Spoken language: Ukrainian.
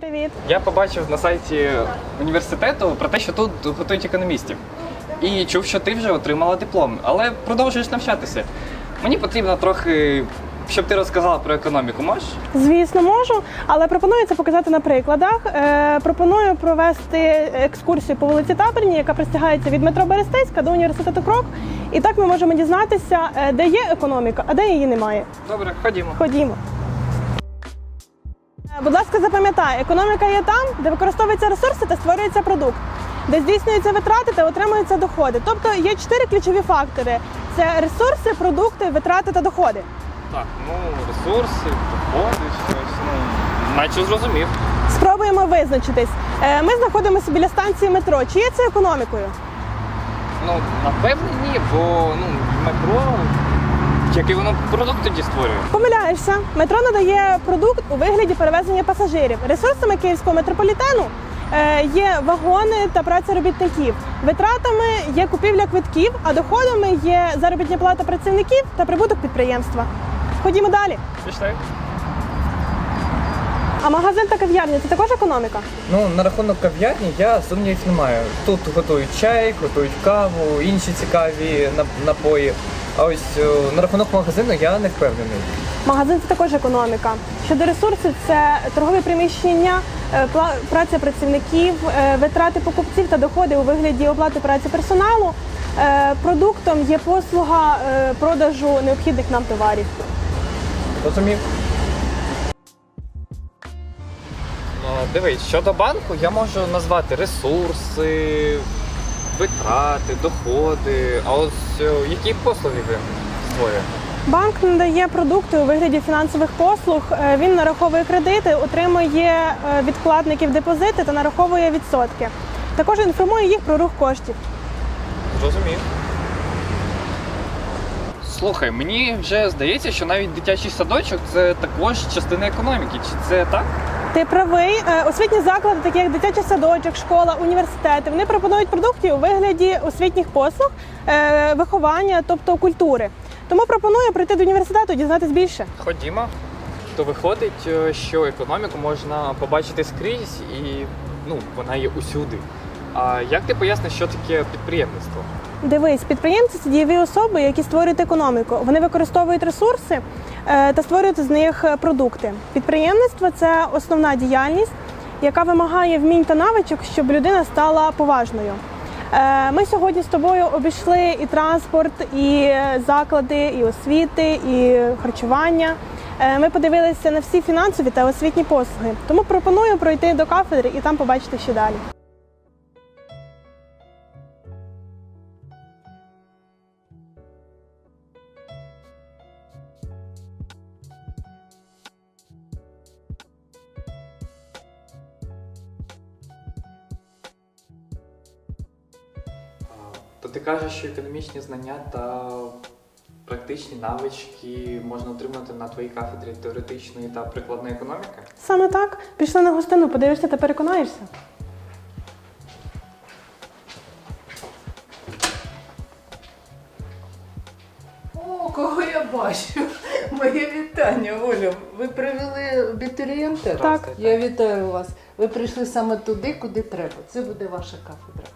Привіт. Я побачив на сайті університету про те, що тут готують економістів. І чув, що ти вже отримала диплом, але продовжуєш навчатися. Мені потрібно трохи, щоб ти розказала про економіку. Можеш? Звісно, можу, але пропоную це показати на прикладах. Е, пропоную провести екскурсію по вулиці Таборній, яка простягається від метро Берестейська до університету Крок. І так ми можемо дізнатися, е, де є економіка, а де її немає. Добре, ходімо. Ходімо. Будь ласка, запам'ятай, економіка є там, де використовуються ресурси та створюється продукт, де здійснюються витрати та отримуються доходи. Тобто є чотири ключові фактори: це ресурси, продукти, витрати та доходи. Так, ну ресурси, доходи, щось. Ну, наче зрозумів. Спробуємо визначитись. Е, Ми знаходимося біля станції метро. Чи є це економікою? Ну, напевне, ні, бо ну, метро, який воно продукт тоді створює. Помиляєшся. Метро надає продукт у вигляді перевезення пасажирів. Ресурсами київського метрополітену е, є вагони та праця робітників. Витратами є купівля квитків, а доходами є заробітня плата працівників та прибуток підприємства. Ходімо далі. Пішли. А магазин та кав'ярня це також економіка. Ну, на рахунок кав'ярні я сумнівів не маю. Тут готують чай, готують каву, інші цікаві напої. А ось е, на рахунок магазину я не впевнений. Магазин це також економіка. Щодо ресурсів, це торгові приміщення, е, пла- праця працівників, е, витрати покупців та доходи у вигляді оплати праці персоналу. Е, Продуктом є послуга е, продажу необхідних нам товарів. Розумів? Ну, дивись, щодо банку, я можу назвати ресурси, витрати, доходи. А ось е, які послуги він створює? Банк надає продукти у вигляді фінансових послуг. Е, Він нараховує кредити, отримує е, від вкладників депозити та нараховує відсотки. Також інформує їх про рух коштів. Зрозумів. Слухай, мені вже здається, що навіть дитячий садочок це також частина економіки. Чи це так? Ти правий. Е, Освітні заклади, такі як дитячий садочок, школа, університети, вони пропонують продукти у вигляді освітніх послуг, е, виховання, тобто культури. Тому пропоную прийти до університету, дізнатись більше. Ходімо. То виходить, е, що економіку можна побачити скрізь і ну, вона є усюди. А як ти поясниш, що таке підприємництво? Дивись, підприємці це дієві особи, які створюють економіку. Вони використовують ресурси е, та створюють з них е, продукти. Підприємництво це основна діяльність, яка вимагає вмінь та навичок, щоб людина стала поважною. Е, Ми сьогодні з тобою обійшли і транспорт, і заклади, і освіти, і харчування. Ми подивилися на всі фінансові та освітні послуги. Тому пропоную пройти до кафедри і там побачити, що далі. То ти кажеш, що економічні знання та практичні навички можна отримати на твоїй кафедрі теоретичної та прикладної економіки? Саме так. Пішли на гостину, подивишся та переконаєшся. О, кого я бачу? Моє вітання, Оля. Ви привели абітурієнта? Так. Я вітаю вас. Ви прийшли саме туди, куди треба. Це буде ваша кафедра.